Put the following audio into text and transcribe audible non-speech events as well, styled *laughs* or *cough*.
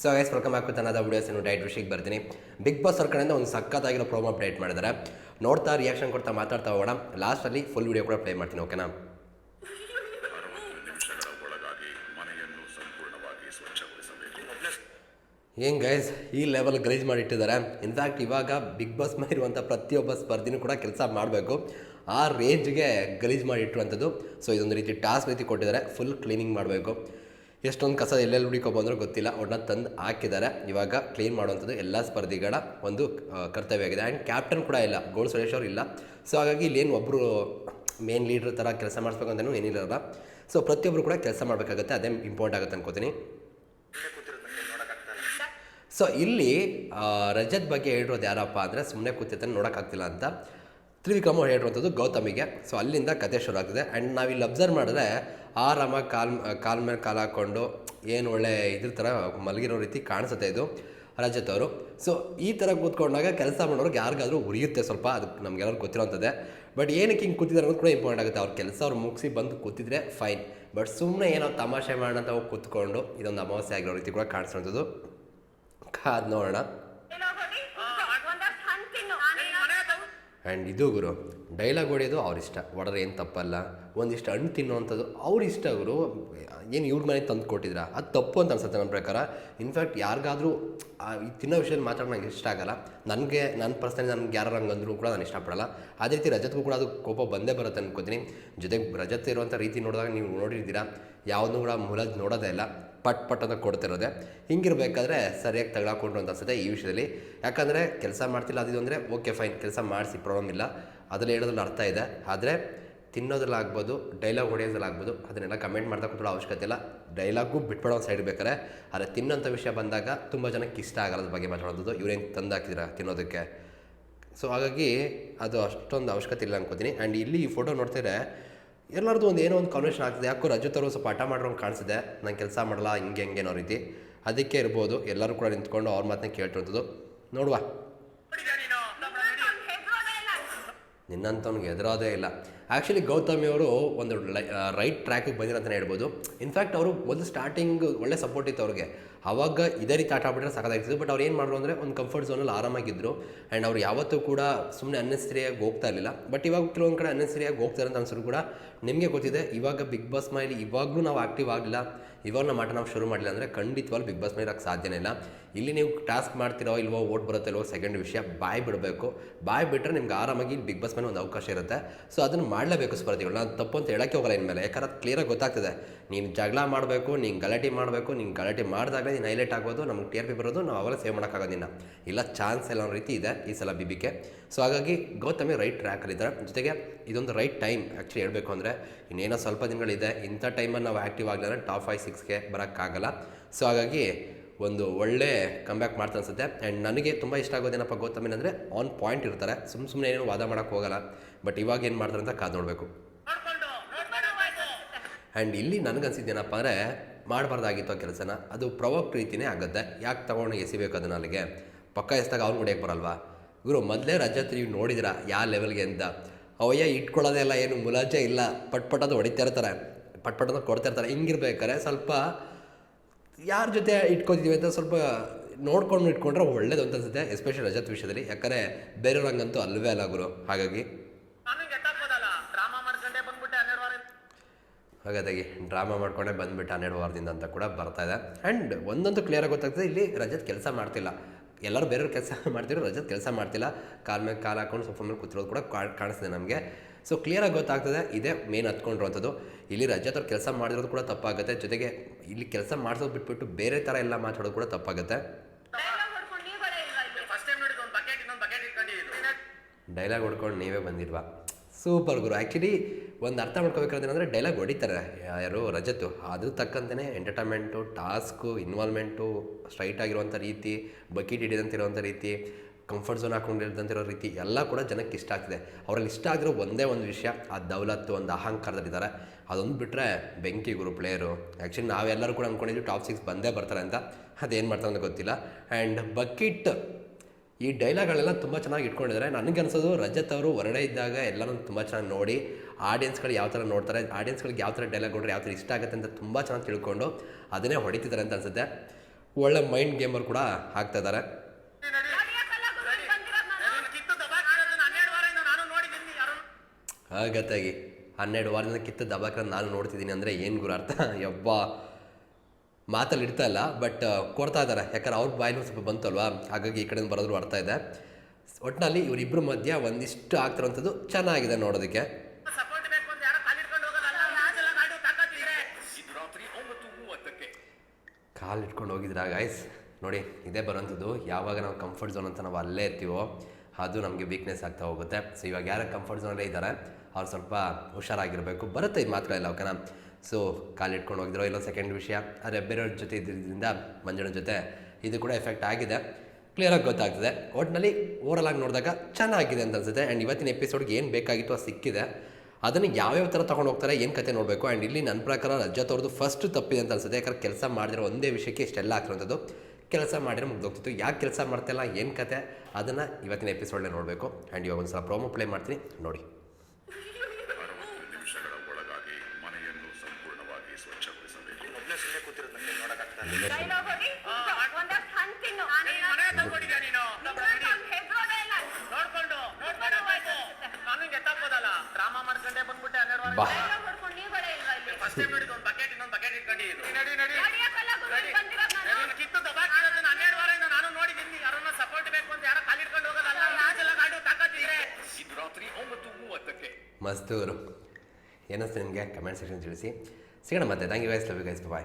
So yes welcome back with ಅನ್ನದ videos ಏನು diet ವಿಷಯಕ್ಕೆ ಬರ್ತೀನಿ. ಬಿಗ್ ಬಾಸ್ ಅವ್ರ ಕಡೆಯಿಂದ ಒಂದು ಸಖತ್ತಾಗಿರೋ ಪ್ರೋಮೋ ಅಪ್ಡೇಟ್ ಮಾಡಿದ್ದಾರೆ. ನೋಡ್ತಾ ರಿಯಾಕ್ಷನ್ ಕೊಡ್ತಾ ಮಾತಾಡ್ತಾ ಹೋಗೋಣ. ಲಾಸ್ಟಲ್ಲಿ ಫುಲ್ ವಿಡಿಯೋ ಕೂಡ ಪ್ಲೇ ಮಾಡ್ತೀನಿ ಓಕೆನಾ ಏನು ಗೈಸ್ ಈ ಲೆವೆಲ್ ಗ್ರೇಜ್ ಮಾಡಿಟ್ಟಿದ್ದಾರೆ. ಇನ್ಫ್ಯಾಕ್ಟ್ ಇವಾಗ ಬಿಗ್ ಬಾಸ್ ಇರುವಂಥ ಪ್ರತಿಯೊಬ್ಬ ಸ್ಪರ್ಧಿನೂ ಕೂಡ ಕೆಲಸ ಮಾಡಬೇಕು. ಆ ರೇಂಜ್ಗೆ ಗಲೀಜ್ ಮಾಡಿಟ್ಟಿರುವಂಥದ್ದು. ಸೊ ಇದೊಂದು ರೀತಿ ಟಾಸ್ಕ್ ರೀತಿ ಕೊಟ್ಟಿದ್ದಾರೆ. ಫುಲ್ ಕ್ಲೀನಿಂಗ್ ಮಾಡಬೇಕು. ಎಷ್ಟೊಂದು ಕಸ ಎಲ್ಲೆಲ್ಲಿ ಹುಡಿಕೋ ಬಂದರೂ ಗೊತ್ತಿಲ್ಲ. ಅವ್ರನ್ನ ತಂದು ಹಾಕಿದ್ದಾರೆ ಇವಾಗ ಕ್ಲೀನ್ ಮಾಡುವಂಥದ್ದು ಎಲ್ಲ ಸ್ಪರ್ಧಿಗಳ ಒಂದು ಕರ್ತವ್ಯ ಆಗಿದೆ ಆ್ಯಂಡ್ ಕ್ಯಾಪ್ಟನ್ ಕೂಡ ಇಲ್ಲ. ಗೋಲ್ಡ್ ಸುರೇಶ್ ಅವರು ಇಲ್ಲ. ಸೊ ಹಾಗಾಗಿ ಇಲ್ಲೇನು ಒಬ್ಬರು ಮೇನ್ ಲೀಡ್ರ್ ಥರ ಕೆಲಸ ಮಾಡಿಸ್ಬೇಕು ಅಂತಲೂ ಸೊ ಪ್ರತಿಯೊಬ್ಬರು ಕೂಡ ಕೆಲಸ ಮಾಡಬೇಕಾಗುತ್ತೆ. ಅದೇ ಇಂಪಾರ್ಟೆಂಟ್ ಆಗುತ್ತೆ ಅನ್ಕೋತೀನಿ. ಸೊ ಇಲ್ಲಿ ರಜತ್ ಬಗ್ಗೆ ಹೇಳಿರೋದು ಯಾರಪ್ಪ ಅಂದರೆ ಸುಮ್ಮನೆ ಕೂತಿರ್ತಾನೆ ನೋಡೋಕ್ಕಾಗ್ತಿಲ್ಲ ಅಂತ. ತ್ರಿವಿಕ್ರಮ ಹೇಳಿರುವಂಥದ್ದು ಗೌತಮಿಗೆ. ಸೊ ಅಲ್ಲಿಂದ ಕತೆ ಶುರು ಆಗ್ತದೆ ಆ್ಯಂಡ್ ನಾವಿಲ್ಲಿ ಅಬ್ಸರ್ವ್ ಮಾಡಿದ್ರೆ ಆರಾಮಾಗಿ ಕಾಲ್ ಕಾಲ್ ಮೇಲೆ ಕಾಲು ಹಾಕ್ಕೊಂಡು ಏನು ಒಳ್ಳೆ ಇದ್ರ ಥರ ಮಲಗಿರೋ ರೀತಿ ಕಾಣಿಸುತ್ತೆ ಇದು ರಜತ್ ಅವರು ಸೊ ಈ ಥರ ಕೂತ್ಕೊಂಡಾಗ ಕೆಲಸ ಮಾಡೋರಿಗೆ ಯಾರಿಗಾದರೂ ಉರಿಯುತ್ತೆ ಸ್ವಲ್ಪ, ಅದು ನಮ್ಗೆಲ್ಲರೂ ಗೊತ್ತಿರೋಂಥದ್ದೇ. ಬಟ್ ಏನಕ್ಕೆ ಹಿಂಗೆ ಕೂತಿದ್ದಾರೆ ಅನ್ನೋದು ಕೂಡ ಇಂಪಾರ್ಟೆಂಟ್ ಆಗುತ್ತೆ. ಅವ್ರ ಕೆಲಸ ಅವ್ರು ಮುಗಿಸಿ ಬಂದು ಕೂತಿದ್ರೆ ಫೈನ್ ಬಟ್ ಸುಮ್ಮನೆ ಏನೋ ತಮಾಷೆ ಮಾಡೋಣ ಅಂತ ಹೋಗಿ ಕೂತ್ಕೊಂಡು, ಇದೊಂದು ಅಮಾವಾಸ್ಯೆ ಆಗಿರೋ ರೀತಿ ಕೂಡ ಕಾಣಿಸೋಂಥದ್ದು ಕಾದು ನೋಡೋಣ ಒಂದಷ್ಟು ಹಣ್ಣು ತಿನ್ನು ಆ್ಯಂಡ್ ಇದು ಗುರು ಡೈಲಾಗ್ ಹೊಡೆಯೋದು ಅವ್ರಿಷ್ಟ ಒಡೆದ್ರೆ ಏನು ತಪ್ಪಲ್ಲ. ಒಂದಿಷ್ಟು ಹಣ್ಣು ತಿನ್ನುವಂಥದ್ದು ಅವ್ರ ಗುರು. ಏನು ಇವ್ರ ಮನೆಗೆ ತಂದು ಕೊಟ್ಟಿದ್ರ? ಅದು ತಪ್ಪು ಅಂತ ಅನ್ಸುತ್ತೆ ನನ್ನ ಪ್ರಕಾರ. ಇನ್ಫ್ಯಾಕ್ಟ್ ಯಾರಿಗಾದರೂ ಈ ತಿನ್ನೋ ವಿಷಯದಲ್ಲಿ ಮಾತಾಡೋ ನನಗೆ ಇಷ್ಟ ಆಗಲ್ಲ. ನನಗೆ ನನ್ನ ಪರ್ಸನಲ್ಲಿ ನನಗೆ ಯಾರು ಹಂಗೆ ಅಂದರೂ ಕೂಡ ನಾನು ಇಷ್ಟಪಡಲ್ಲ. ಅದೇ ರೀತಿ ರಜತ್ಗೂ ಕೂಡ ಅದು ಕೋಪ ಬಂದೇ ಬರುತ್ತೆ ಅನ್ಕೋತೀನಿ. ಜೊತೆಗೆ ರಜತ್ ಇರುವಂಥ ರೀತಿ ನೋಡಿದಾಗ ನೀವು ನೋಡಿರ್ತೀರಾ? ಯಾವುದೂ ಕೂಡ ಮೂಲದ ನೋಡೋದೇ ಇಲ್ಲ. ಪಟ್ ಪಟ್ ಅಂತ ಕೊಡ್ತಿರೋದೆ. ಹಿಂಗಿರ್ಬೇಕಾದ್ರೆ ಸರಿಯಾಗಿ ತಗೊಳಕೊಂಡ್ರು ಅಂತ ಅನ್ಸುತ್ತೆ ಈ ವಿಷಯದಲ್ಲಿ. ಯಾಕಂದರೆ ಕೆಲಸ ಮಾಡ್ತಿಲ್ಲ ಅದಿದು ಅಂದರೆ, ಓಕೆ ಫೈನ್ ಕೆಲಸ ಮಾಡಿಸಿ, ಪ್ರಾಬ್ಲಮ್ ಇಲ್ಲ. ಅದರಲ್ಲಿ ಹೇಳೋದ್ರಲ್ಲಿ ಅರ್ಥ ಇದೆ. ಆದರೆ ತಿನ್ನೋದ್ರಲ್ಲಾಗ್ಬೋದು ಡೈಲಾಗ್ ಹೊಡೆಯೋದ್ರಲ್ಲಾಗ್ಬೋದು ಅದನ್ನೆಲ್ಲ ಕಮೆಂಟ್ ಮಾಡ್ತಾ ಕೂತ್ಕೊಳ್ಳೋ ಅವಶ್ಯಕತೆ ಇಲ್ಲ. ಡೈಲಾಗು ಬಿಟ್ಬಿಡೋ ಸೈಡ್ ಬೇಕಾರೆ ಆದರೆ ತಿನ್ನೋಂಥ ವಿಷಯ ಬಂದಾಗ ತುಂಬ ಜನಕ್ಕೆ ಇಷ್ಟ ಆಗಲ್ಲದ ಬಗ್ಗೆ ಮಾತಾಡೋದು. ಇವ್ರೇನು ತಂದು ಹಾಕಿದ್ರೆ ತಿನ್ನೋದಕ್ಕೆ? ಸೊ ಹಾಗಾಗಿ ಅದು ಅಷ್ಟೊಂದು ಅವಶ್ಯಕತೆ ಇಲ್ಲ ಅನ್ಕೋತೀನಿ. ಆ್ಯಂಡ್ ಇಲ್ಲಿ ಈ ಫೋಟೋ ನೋಡ್ತಿದ್ರೆ ಎಲ್ಲರದ್ದು ಒಂದು ಏನೋ ಒಂದು ಕಾನ್ವರ್ಷನ್ ಆಗ್ತದೆ. ಯಾಕೋ ರಜೆ ಅವರು ಸ್ವಲ್ಪ ಹಠ ಮಾಡಿರೋಂಗೆ ಕಾಣಿಸಿದೆ ನಾನು ಕೆಲಸ ಮಾಡಲ್ಲ, ಹಿಂಗೆ ಹಿಂಗೆ ಅನ್ನೋ ರೀತಿ. ಅದಕ್ಕೆ ಇರ್ಬೋದು. ಎಲ್ಲರೂ ಕೂಡ ನಿಂತ್ಕೊಂಡು ಅವ್ರ ಮಾತನ್ನ ಕೇಳ್ತಿರ್ತದ್ದು ನೋಡುವ. ನಿನ್ನಂಥವ್ನಿಗೆ ಎದುರೋದೇ ಇಲ್ಲ. ಆ್ಯಕ್ಚುಲಿ ಗೌತಮಿ ಅವರು ಒಂದು ರೈಟ್ ಟ್ರ್ಯಾಕಿಗೆ ಬಂದಿರೋ ಅಂತಲೇ ಹೇಳ್ಬೋದು. ಇನ್ಫ್ಯಾಕ್ಟ್ ಅವರು ಒಂದು ಸ್ಟಾರ್ಟಿಂಗ್ ಒಳ್ಳೆ ಸಪೋರ್ಟ್ ಇತ್ತು ಅವ್ರಿಗೆ. ಅವಾಗ ಇದೇ ರೀತಿ ಆಟ ಆಡ್ಬಿಟ್ರೆ ಸಾಕಾಗ್ತಿತ್ತು. ಬಟ್ ಅವ್ರು ಏನು ಮಾಡಿದ್ರು ಅಂದರೆ ಒಂದು ಕಂಫರ್ಟ್ ಝೋನಲ್ಲಿ ಆರಾಮಾಗಿದ್ದರು ಆ್ಯಂಡ್ ಅವ್ರು ಯಾವತ್ತೂ ಕೂಡ ಸುಮ್ಮನೆ ಅನ್ನೆಸರಿಯಾಗಿ ಹೋಗ್ತಾ ಇರಲಿಲ್ಲ. ಬಟ್ ಇವಾಗ ಕೆಲವೊಂದು ಕಡೆ ಅನ್ನೆಸರಿಯಾಗಿ ಹೋಗ್ತಾರೆ ಅಂತ ಅನ್ಸೋರು ಕೂಡ ನಿಮಗೆ ಗೊತ್ತಿದೆ. ಇವಾಗ ಬಿಗ್ ಬಾಸ್ ಮೈಲಿ ಇವಾಗಲೂ ನಾವು ಆ್ಯಕ್ಟಿವ್ ಆಗಲಿಲ್ಲ ಇವಾಗ ನಮ್ಮ ಆಟ ನಾವು ಶುರು ಮಾಡಲಿಲ್ಲ ಅಂದರೆ ಖಂಡಿತವಾಗ್ಲೂ ಬಿಗ್ ಬಾಸ್ ಮೇಲೆ ಇರೋಕ್ಕೆ ಸಾಧ್ಯನೇ ಇಲ್ಲ. ಇಲ್ಲಿ ನೀವು ಟಾಸ್ಕ್ ಮಾಡ್ತಿರೋ ಇಲ್ವೋ ಓಟ್ ಬರುತ್ತೆ ಇಲ್ವೋ ಸೆಕೆಂಡ್ ವಿಷಯ, ಬಾಯ್ ಬಿಡಬೇಕು. ಬಾಯ್ ಬಿಟ್ಟರೆ ನಿಮ್ಗೆ ಆರಾಮಾಗಿ ಇಲ್ಲಿ ಬಿಗ್ ಬಾಸ್ ಮೇಲೆ ಒಂದು ಅವಕಾಶ ಇರುತ್ತೆ. ಸೊ ಅದನ್ನು ಮಾಡಲೇಬೇಕು ಸ್ಪರ್ಧಿಗಳು. ನಾನು ತಪ್ಪು ಅಂತ ಹೇಳೋಕ್ಕೆ ಹೋಗಲ್ಲ ಇನ್ಮೇಲೆ. ಯಾಕಂದ್ರೆ ಅದು ಕ್ಲಿಯರಾಗಿ ಗೊತ್ತಾಗ್ತದೆ. ನೀನು ಜಗಳ ಮಾಡಬೇಕು, ನೀನು ಗಲಾಟೆ ಮಾಡಬೇಕು, ನೀನು ಗಲಾಟೆ ಮಾಡಿದಾಗಲೇ ನೀನು ಹೈಲೈಟ್ ಆಗೋದು, ನಮ್ಗೆ ಟಿ ಆರ್ ಪಿ ಬರೋದು, ನಾವು ಅವೆಲ್ಲ ಸೇವ್ ಮಾಡೋಕ್ಕಾಗೋದಿಲ್ಲ ಇಲ್ಲ ಚಾನ್ಸ್ ಎಲ್ಲ ರೀತಿ ಇದೆ ಈ ಸಲ ಬಿ ಬಿಕೆ ಸೊ ಹಾಗಾಗಿ ಗೌತಮಿ ರೈಟ್ ಟ್ರ್ಯಾಕಲ್ಲಿದ್ದಾರೆ ಜೊತೆಗೆ ಇದೊಂದು ರೈಟ್ ಟೈಮ್ ಆ್ಯಕ್ಚುಲಿ ಹೇಳಬೇಕು ಅಂದರೆ ಇನ್ನೇನೋ ಸ್ವಲ್ಪ ದಿನಗಳಿದೆ. ಇಂಥ ಟೈಮಲ್ಲಿ ನಾವು ಆ್ಯಕ್ಟಿವ್ ಆಗಲಿಲ್ಲ ಟಾಪ್ ಫೈವ್ ಸಿಕ್ಸ್ಗೆ ಬರೋಕ್ಕಾಗಲ್ಲ. ಸೊ ಹಾಗಾಗಿ ಒಂದು ಒಳ್ಳೆ ಕಮ್ಬ್ಯಾಕ್ ಮಾಡ್ತಾ ಅನ್ಸುತ್ತೆ. ಆ್ಯಂಡ್ ನನಗೆ ತುಂಬ ಇಷ್ಟ ಆಗೋದೇನಪ್ಪ ಗೌತಮ್ ಏನಂದರೆ ಆನ್ ಪಾಯಿಂಟ್ ಇರ್ತಾರೆ. ಸುಮ್ ಸುಮ್ಮನೆ ಏನೇನು ವಾದ ಮಾಡೋಕ್ಕೆ ಹೋಗಲ್ಲ. ಬಟ್ ಇವಾಗ ಏನು ಮಾಡ್ತಾರೆ ಅಂತ ಕಾದು ನೋಡಬೇಕು. ಆ್ಯಂಡ್ ಇಲ್ಲಿ ನನಗನ್ಸಿದ್ದೇನಪ್ಪ ಅಂದರೆ ಮಾಡಬಾರ್ದಾಗಿತ್ತು ಆ ಕೆಲಸನ, ಅದು ಪ್ರವೋಕ್ ರೀತಿನೇ ಆಗುತ್ತೆ. ಯಾಕೆ ತೊಗೊಂಡು ಎಸಿಬೇಕು ಅದನ್ನು ಅಲ್ಲಿಗೆ? ಪಕ್ಕ ಎಸ್ದಾಗ ಅವ್ನು ಹೊಡಿಯಕ್ಕೆ ಬರಲ್ವಾ? ಗುರು, ಮೊದಲೇ ರಜತ್ ನೀವು ನೋಡಿದಿರ ಯಾವ ಲೆವೆಲ್ಗೆ ಅಂತ? ಅವಯ್ಯ ಇಟ್ಕೊಳ್ಳೋದೇ ಇಲ್ಲ, ಏನು ಮುಲಾಜೆ ಇಲ್ಲ. ಪಟ್ ಪಟ್ ಅದು ಹೊಡಿತಾ ಇರ್ತಾರೆ. ಪಟ್ ಪಟ್ ಅಂತ ಕೊಡ್ತಾ ಇರ್ತಾರೆ. ಹಿಂಗಿರ್ಬೇಕಾರೆ ಸ್ವಲ್ಪ ಯಾರ ಜೊತೆ ಇಟ್ಕೊತೀವಿ ಅಂತ ಸ್ವಲ್ಪ ನೋಡ್ಕೊಂಡು ಇಟ್ಕೊಂಡ್ರೆ ಒಳ್ಳೇದು ಅಂತ ಅನ್ಸುತ್ತೆ ಎಸ್ಪೆಷಲಿ ರಜತ್ ವಿಷಯದಲ್ಲಿ. ಯಾಕಂದರೆ ಬೇರೆಯವ್ರ ಹಂಗಂತೂ ಅಲ್ವೇ ಅಲ್ಲ ಗುರು. ಹಾಗಾಗಿ ಹಾಗಾದಾಗಿ ಎಟ್ಟಾಗ್ಬೋದಲ್ಲ ಡ್ರಾಮಾ ಮಾಡ್ಕೊಂಡೆ ಬಂದ್ಬಿಟ್ಟು ಹನ್ನೆರಡು ವಾರ ಹಾಗಾಗಿ ಡ್ರಾಮಾ ಮಾಡ್ಕೊಂಡೆ ಬಂದುಬಿಟ್ಟು ಹನ್ನೆರಡು ವಾರದಿಂದ ಅಂತ ಕೂಡ ಬರ್ತಾ ಇದೆ. ಆ್ಯಂಡ್ ಒಂದಂತೂ ಕ್ಲಿಯರಾಗಿ ಗೊತ್ತಾಗ್ತದೆ ಇಲ್ಲಿ ರಜತ್ ಕೆಲಸ ಮಾಡ್ತಿಲ್ಲ. ಎಲ್ಲರೂ ಬೇರೆಯವ್ರು ಕೆಲಸ *laughs* ಮಾಡ್ತಿರೋ ರಜತ್ ಕೆಲಸ ಮಾಡ್ತಿಲ್ಲ. ಕಾಲ್ ಮೇಲೆ ಕಾಲು ಹಾಕೊಂಡು ಸೋಫಾ ಮೇಲೆ ಕೂತಿರೋದು ಕೂಡ ಕಾಣಿಸ್ತಿದೆ ನಮಗೆ. ಸೊ ಕ್ಲಿಯರಾಗಿ ಗೊತ್ತಾಗ್ತದೆ, ಇದೇ ಮೇನ್ ಹತ್ಕೊಂಡಿರುವಂಥದ್ದು. ಇಲ್ಲಿ ರಜತ್ ಅವ್ರು ಕೆಲಸ ಮಾಡಿರೋದು ಕೂಡ ತಪ್ಪಾಗುತ್ತೆ. ಜೊತೆಗೆ ಇಲ್ಲಿ ಕೆಲಸ ಮಾಡಿಸೋದು ಬಿಟ್ಬಿಟ್ಟು ಬೇರೆ ಥರ ಎಲ್ಲ ಮಾತಾಡೋದು ಕೂಡ ತಪ್ಪಾಗುತ್ತೆ. ಡೈಲಾಗ್ ಹೊಡ್ಕೊಂಡು ನೀವೇ ಬಂದಿಲ್ವಾ ಸೂಪರ್ ಗುರು. ಆ್ಯಕ್ಚುಲಿ ಒಂದು ಅರ್ಥ ಏನಂದರೆ ಡೈಲಾಗ್ ಹೊಡಿತಾರೆ. ಯಾರು, ರಜತ್ತು. ಅದ್ರ ತಕ್ಕಂತೆ ಎಂಟರ್ಟೈನ್ಮೆಂಟು ಟಾಸ್ಕು ಇನ್ವಾಲ್ವ್ಮೆಂಟು ಸ್ಟ್ರೈಟ್ ಆಗಿರುವಂಥ ರೀತಿ ಬಕೆಟ್ ಹಿಡಿದಂತಿರುವಂಥ ರೀತಿ ಕಂಫರ್ಟ್ ಝೋನ್ ಹಾಕೊಂಡಿರೋದಂತಿರೋ ರೀತಿ ಎಲ್ಲ ಕೂಡ ಜನಕ್ಕೆ ಇಷ್ಟ ಆಗ್ತಿದೆ. ಅವರಲ್ಲಿ ಇಷ್ಟ ಆಗಿರೋ ಒಂದೇ ಒಂದು ವಿಷಯ, ಆ ದೌಲತ್ತು, ಒಂದು ಅಹಂಕಾರದಲ್ಲಿದ್ದಾರೆ ಅದೊಂದು ಬಿಟ್ಟರೆ ಬೆಂಕಿ ಗುರು ಪ್ಲೇಯರು ಆ್ಯಕ್ಚುಲಿ ನಾವೆಲ್ಲರೂ ಕೂಡ ಅಂದ್ಕೊಂಡಿದ್ವಿ ಟಾಪ್ ಸಿಕ್ಸ್ ಬಂದೇ ಬರ್ತಾರೆ ಅಂತ. ಅದೇನು ಮಾಡ್ತಾರೆ ಅಂತ ಗೊತ್ತಿಲ್ಲ. ಆ್ಯಂಡ್ ಬಕೆಟ್ ಈ ಡೈಲಾಗ್ಗಳೆಲ್ಲ ತುಂಬ ಚೆನ್ನಾಗಿ ಇಟ್ಕೊಂಡಿದ್ದಾರೆ. ನನಗೆ ಅನ್ಸೋದು ರಜತ್ ಅವರು ಹೊರಡೆ ಇದ್ದಾಗ ಎಲ್ಲರೂ ತುಂಬ ಚೆನ್ನಾಗಿ ನೋಡಿ ಆಡಿಯನ್ಸ್ಗಳು ಯಾವ ಥರ ನೋಡ್ತಾರೆ ಆಡಿಯನ್ಸ್ಗಳಿಗೆ ಯಾವ ಥರ ಡೈಲಾಗ್ ನೋಡ್ರೆ ಯಾವ ಥರ ಇಷ್ಟ ಆಗುತ್ತೆ ಅಂತ ತುಂಬ ಚೆನ್ನಾಗಿ ತಿಳ್ಕೊಂಡು ಅದನ್ನೇ ಹೊಡಿತಿದ್ದಾರೆ ಅಂತ ಅನ್ಸುತ್ತೆ. ಒಳ್ಳೆ ಮೈಂಡ್ ಗೇಮರ್ ಕೂಡ ಆಗ್ತಾ ಇದ್ದಾರೆ ಹೊಡಿಯಕ್ಕೆಲ್ಲ ಗುರು ಬಂದಿರೋದು ನಾನು ಕಿತ್ತು ದಬಾಕಿರೋದನ್ನ ಹನ್ನೆರಡು ವಾರದಿಂದ ನಾನು ನೋಡಿದ್ದೀನಿ ಯಾರು ಆಗತ್ತಾಗಿ ಹನ್ನೆರಡು ವಾರದಿಂದ ಕಿತ್ತ ದಬಾಕ ನಾನು ನೋಡ್ತಿದ್ದೀನಿ ಅಂದರೆ ಏನು ಗುರು ಅರ್ಥ? ಯಬ್ಬ ಮಾತಲ್ಲಿ ಇಡ್ತಾ ಇಲ್ಲ ಬಟ್ ಕೊಡ್ತಾ ಇದ್ದಾರೆ ಯಾಕಂದ್ರೆ ಅವ್ರ ಬಾಯಿನೂ ಸ್ವಲ್ಪ ಬಂತಲ್ವಾ? ಹಾಗಾಗಿ ಈ ಕಡೆಯಿಂದ ಬರೋದ್ರು ಅರ್ಥ ಇದೆ. ಒಟ್ಟಿನಲ್ಲಿ ಇವರಿಬ್ಬರ ಮಧ್ಯ ಒಂದಿಷ್ಟು ಆಗ್ತಿರೋಂಥದ್ದು ಚೆನ್ನಾಗಿದೆ ನೋಡೋದಕ್ಕೆ. ಕಾಲು ಇಟ್ಕೊಂಡು ಹೋಗಿದ್ರ ಗೈಸ್ ನೋಡಿ ಇದೇ ಬರೋಂಥದ್ದು. ಯಾವಾಗ ನಾವು ಕಂಫರ್ಟ್ ಝೋನ್ ಅಂತ ನಾವು ಅಲ್ಲೇ ಇರ್ತೀವೋ. ಅದು ನಮಗೆ ವೀಕ್ನೆಸ್ ಆಗ್ತಾ ಹೋಗುತ್ತೆ. ಸೊ ಇವಾಗ ಯಾರು ಕಂಫರ್ಟ್ ಝೋನಲ್ಲೇ ಇದ್ದಾರೆ. ಅವ್ರು ಸ್ವಲ್ಪ ಹುಷಾರಾಗಿರಬೇಕು. ಬರುತ್ತೆ ಇದು ಮಾತ್ರ ಇಲ್ಲ ಓಕೆನಾ ಸೊ ಕಾಲಿಟ್ಕೊಂಡು ಹೋಗಿದ್ರೋ. ಇಲ್ಲ ಸೆಕೆಂಡ್ ವಿಷಯ. ಆದರೆ ಬೇರೆಯವ್ರ ಜೊತೆ ಇದ್ದಿದ್ದರಿಂದ ಮಂಜುಳ ಜೊತೆ ಇದು ಕೂಡ ಎಫೆಕ್ಟ್ ಆಗಿದೆ. ಕ್ಲಿಯರಾಗಿ ಗೊತ್ತಾಗ್ತದೆ. ಒಟ್ಟಿನಲ್ಲಿ ಓವರಲ್ ಆಗಿ ನೋಡಿದಾಗ ಚೆನ್ನಾಗಿದೆ ಅಂತ ಅನ್ಸುತ್ತೆ. ಆ್ಯಂಡ್ ಇವತ್ತಿನ ಎಪಿಸೋಡ್ಗೆ ಏನು ಬೇಕಾಗಿತ್ತು ಅದು ಸಿಕ್ಕಿದೆ. ಅದನ್ನು ಯಾವ್ಯಾವ ಥರ ತೊಗೊಂಡು ಹೋಗ್ತಾರೆ, ಏನು ಕತೆ ನೋಡಬೇಕು? ಆ್ಯಂಡ್ ಇಲ್ಲಿ ನನ್ನ ಪ್ರಕಾರ ರಜತ್ ಅವ್ರದ್ದು ಫಸ್ಟ್ ತಪ್ಪಿದೆ ಅಂತ ಅನ್ಸುತ್ತೆ. ಯಾಕಂದ್ರೆ ಕೆಲಸ ಮಾಡಿದ್ರೆ ಒಂದೇ ವಿಷಯಕ್ಕೆ ಇಷ್ಟೆಲ್ಲ ಆಗ್ತಿರೋಂಥದ್ದು ಕೆಲಸ ಮಾಡಿದ್ರೆ ಮುಗ್ದೋಗ್ತಿತ್ತು. ಯಾಕೆ ಕೆಲಸ ಮಾಡ್ತಿಲ್ಲ, ಏನು ಕತೆ? ಅದನ್ನು ಇವತ್ತಿನ ಎಪಿಸೋಡ್ನೇ ನೋಡಬೇಕು. ಆ್ಯಂಡ್ ಇವಾಗ ಒಂದು ಸಲ ಪ್ರೋಮೋ ಪ್ಲೇ ಮಾಡ್ತೀನಿ. ನೋಡಿ ಅರವತ್ತು ನಿಮಿಷಗಳ ಒಳಗಾಗಿ ಮನೆಯನ್ನು ಸಂಪೂರ್ಣವಾಗಿ ಸ್ವಚ್ಛಗೊಳಿಸಬೇಕು ಒಬ್ಬನೇ ಸುಮ್ಮನೆ ಕೂತಿರೋದು ನೋಡಕ್ಕಾಗ್ತಾ ಡೈಲಾಗ್ ಹೊಡಿ ಒಂದಷ್ಟು ಹಣ್ಣು ತಿನ್ನು ಮನೆ ತಗೊಂಡಿದ್ಯಾ ನೀನು ಹೆದ್ರೋದೇ ಇಲ್ಲ ನೋಡ್ಕೊಂಡು ನೋಡ್ಕೊಂಡು ನಾನು ಎತ್ತಾಕೋದಲ್ಲ ಡ್ರಾಮಾ ಮಾಡ್ಕೊಂಡೆ ಬಂದ್ಬಿಟ್ಟೆ ಹನ್ನೆರಡು ವಾರ ಬಾ ಡೈಲಾಗ್ ಹೊಡ್ಕೊಂಡು ನೀವುಗಳೇ ಇಲ್ವಾ ಇಲ್ಲಿ ಫಸ್ಟ್ ಟೈಮ್ ನೋಡಿದ್ ಒಂದು ಬಕೆಟ್ ಇನ್ನೊಂದು ಬಕೆಟ್ ಇಟ್ಕೊಂಡಿದ್ದೀನಿ ನಡಿ ನಡಿ ಹೊಡಿಯಕ್ಕೆಲ್ಲ ಗುರು ಬಂದಿರೋದು ನಾನು ನಡಿ. ಕಿತ್ತು ದಬಾಕಿರೋದನ್ನ ಹನ್ನೆರಡು ವಾರದಿಂದ ನಾನು ನೋಡಿದ್ದೀನಿ ಯಾರನ್ನ ಸಪೋರ್ಟ್ ಬೇಕು ಅಂತ ಯಾರೋ ಕಾಲಿಡ್ಕೊಂಡು ಹೋಗೋದಲ್ಲ ಮ್ಯಾಚ್ ಎಲ್ಲ ಆಡು ತಾಕತ್ತಿದ್ರೆ ಇದು ರಾತ್ರಿ ಒಂಬತ್ತು ಮೂವತ್ತಕ್ಕೆ ಮಸ್ತ್ ಏನಿಸ್ತು ನಿಮಗೆ ಕಮೆಂಟ್ ಸೆಕ್ಷನ್ ತಿಳಿಸಿ. ಸಿಗೋಣ ಮತ್ತೆ. Thank you guys love you guys bye